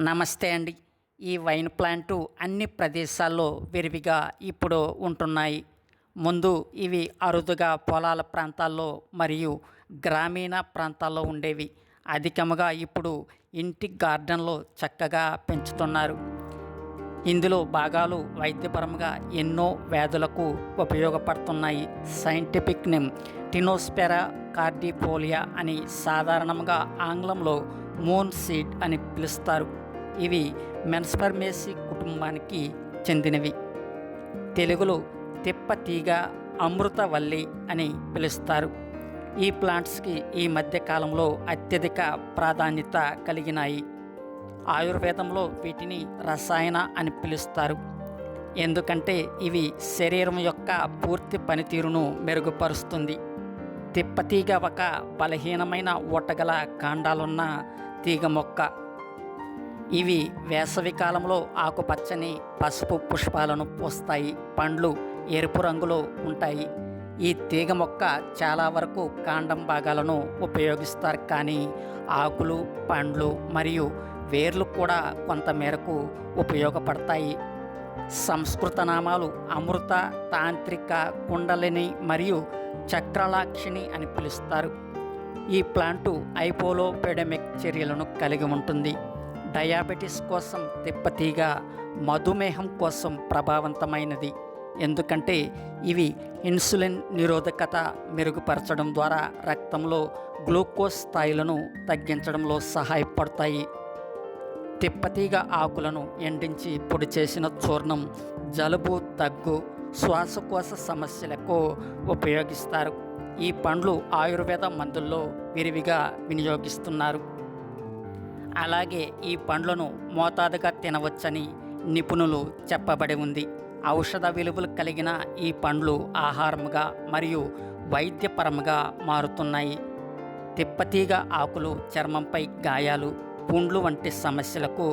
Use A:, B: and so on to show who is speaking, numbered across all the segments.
A: నమస్తే అండి. ఈ వైన్ ప్లాంటు అన్ని ప్రదేశాల్లో విరివిగా ఇప్పుడు ఉంటున్నాయి. ముందు ఇవి అరుదుగా పొలాల ప్రాంతాల్లో మరియు గ్రామీణ ప్రాంతాల్లో ఉండేవి. అధికముగా ఇప్పుడు ఇంటి గార్డెన్లో చక్కగా పెంచుతున్నారు. ఇందులో భాగాలు వైద్యపరంగా ఎన్నో వ్యాధులకు ఉపయోగపడుతున్నాయి. సైంటిఫిక్ నేమ్ టినోస్పెరా కార్డిపోలియా అని సాధారణంగా ఆంగ్లంలో మూన్ సీడ్ అని పిలుస్తారు. ఇవి మెన్స్పర్మేసి కుటుంబానికి చెందినవి. తెలుగులో తిప్పతీగ అమృతవల్లి అని పిలుస్తారు. ఈ ప్లాంట్స్కి ఈ మధ్య కాలంలో అత్యధిక ప్రాధాన్యత కలిగినాయి. ఆయుర్వేదంలో వీటిని రసాయన అని పిలుస్తారు. ఎందుకంటే ఇవి శరీరం యొక్క పూర్తి పనితీరును మెరుగుపరుస్తుంది. తిప్పతీగ ఒక బలహీనమైన ఊటగల కాండాలున్న తీగ మొక్క. ఇవి వేసవి కాలంలో ఆకుపచ్చని పసుపు పుష్పాలను పూస్తాయి. పండ్లు ఎరుపు రంగులో ఉంటాయి. ఈ తీగ మొక్క చాలా వరకు కాండం భాగాలను ఉపయోగిస్తారు. కానీ ఆకులు పండ్లు మరియు వేర్లు కూడా కొంతమేరకు ఉపయోగపడతాయి. సంస్కృత నామాలు అమృత తాంత్రిక కుండలిని మరియు చక్రలాక్షిణి అని పిలుస్తారు. ఈ ప్లాంటు ఐపోలోపెడమిక్ చర్యలను కలిగి ఉంటుంది. డయాబెటీస్ కోసం తిప్పతీగ మధుమేహం కోసం ప్రభావవంతమైనది. ఎందుకంటే ఇవి ఇన్సులిన్ నిరోధకత మెరుగుపరచడం ద్వారా రక్తంలో గ్లూకోజ్ స్థాయిలను తగ్గించడంలో సహాయపడతాయి. తిప్పతీగ ఆకులను ఎండించి పొడి చేసిన చూర్ణం జలుబు దగ్గు శ్వాసకోశ సమస్యలకు ఉపయోగిస్తారు. ఈ పండ్లు ఆయుర్వేద మందుల్లో విరివిగా వినియోగిస్తున్నారు. అలాగే ఈ పండ్లను మోతాదుగా తినవచ్చని నిపుణులు చెప్పబడి ఉంది. ఔషధ విలువలు కలిగిన ఈ పండ్లు ఆహారముగా మరియు వైద్యపరముగా మారుతున్నాయి. తిప్పతీగ ఆకులు చర్మంపై గాయాలు పుండ్లు వంటి సమస్యలకు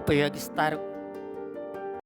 A: ఉపయోగిస్తారు.